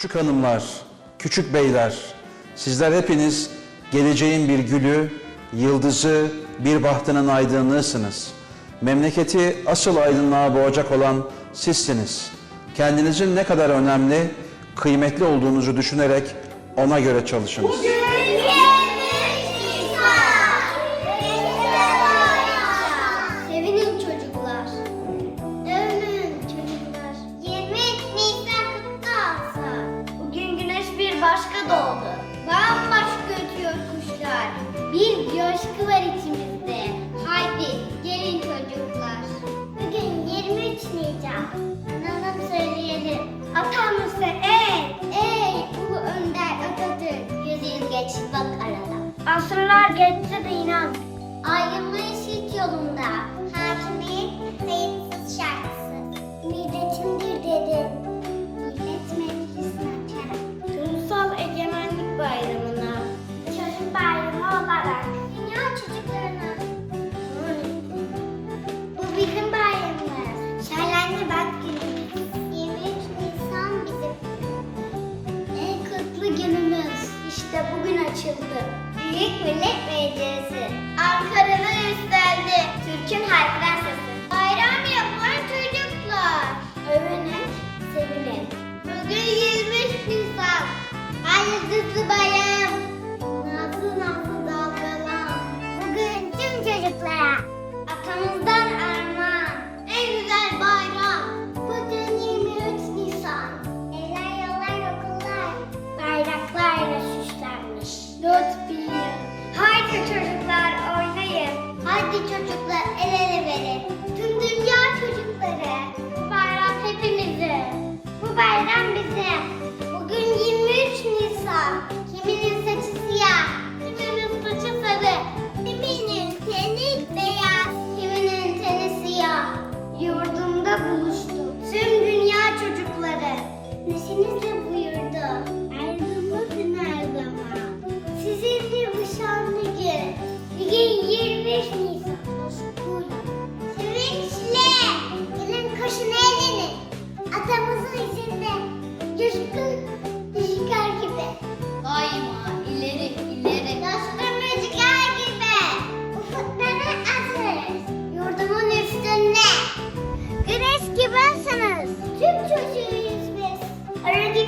Küçük hanımlar, küçük beyler, sizler hepiniz geleceğin bir gülü, yıldızı, bir bahtının aydınlığısınız. Memleketi asıl aydınlığa boğacak olan sizsiniz. Kendinizin ne kadar önemli, kıymetli olduğunuzu düşünerek ona göre çalışınız. Sevinin başka doğdu. Bambaşka ötüyor kuşlar. Bir coşku var içimizde. Haydi gelin çocuklar. Bugün 23 Nisan. Analım söyleyelim. Atamızı ey, ey ulu önder Atatürk. Yüzyıl geçti bak arada. Asırlar geçse de inan. Ayrılmayız hiç yolunda. Büyük Millet Meclisi. Ankara'da üstlendi. Türk'ün haykıran sesi. Bayram yapan çocuklar. Övünün, sevinin. Bugün 23 Nisan. Hayırlısı bayram. Bayram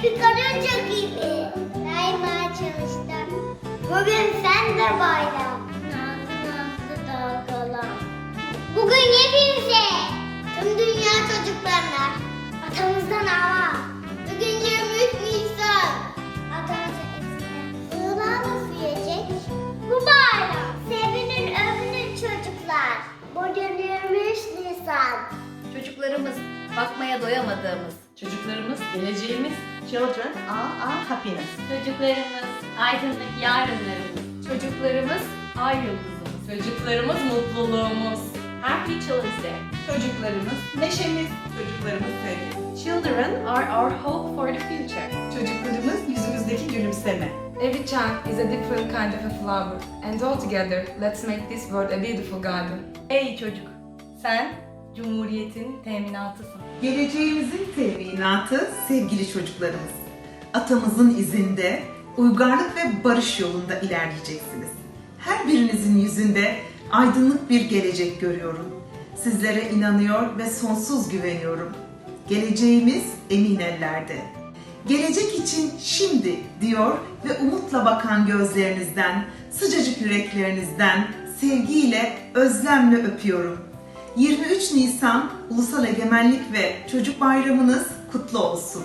karınca gibi. Daima çalıştım. Bugün sen de bayram. Nazlı nazlı dalgalan. Bugün hepimize. Tüm dünya çocuklarına. Atamızdan hava. Bugün 23 Nisan. İsmi. Sığınağı üfleyecek. Bu bayram. Sevinin övünün çocuklar. Bugün 23 Nisan. Çocuklarımız, bakmaya doyamadığımız, Çocuklarımız geleceğimiz. Children are our happiness. Çocuklarımız aydınlık yarınlarımız. Çocuklarımız ay yıldızımız. Çocuklarımız mutluluğumuz. Happy Children's Day. Çocuklarımız neşemiz. Çocuklarımız sevgimiz. Children are our hope for the future. Çocuklarımız yüzümüzdeki gülümseme. Every child is a different kind of a flower, and all together, let's make this world a beautiful garden. ey çocuk, sen Cumhuriyet'in teminatısın. Geleceğimizin teminatı sevgili çocuklarımız. Atamızın izinde uygarlık ve barış yolunda ilerleyeceksiniz. Her birinizin yüzünde aydınlık bir gelecek görüyorum. Sizlere inanıyor ve sonsuz güveniyorum. Geleceğimiz emin ellerde. Gelecek için şimdi diyor ve umutla bakan gözlerinizden, sıcacık yüreklerinizden sevgiyle, özlemle öpüyorum. 23 Nisan Ulusal Egemenlik ve Çocuk Bayramınız kutlu olsun.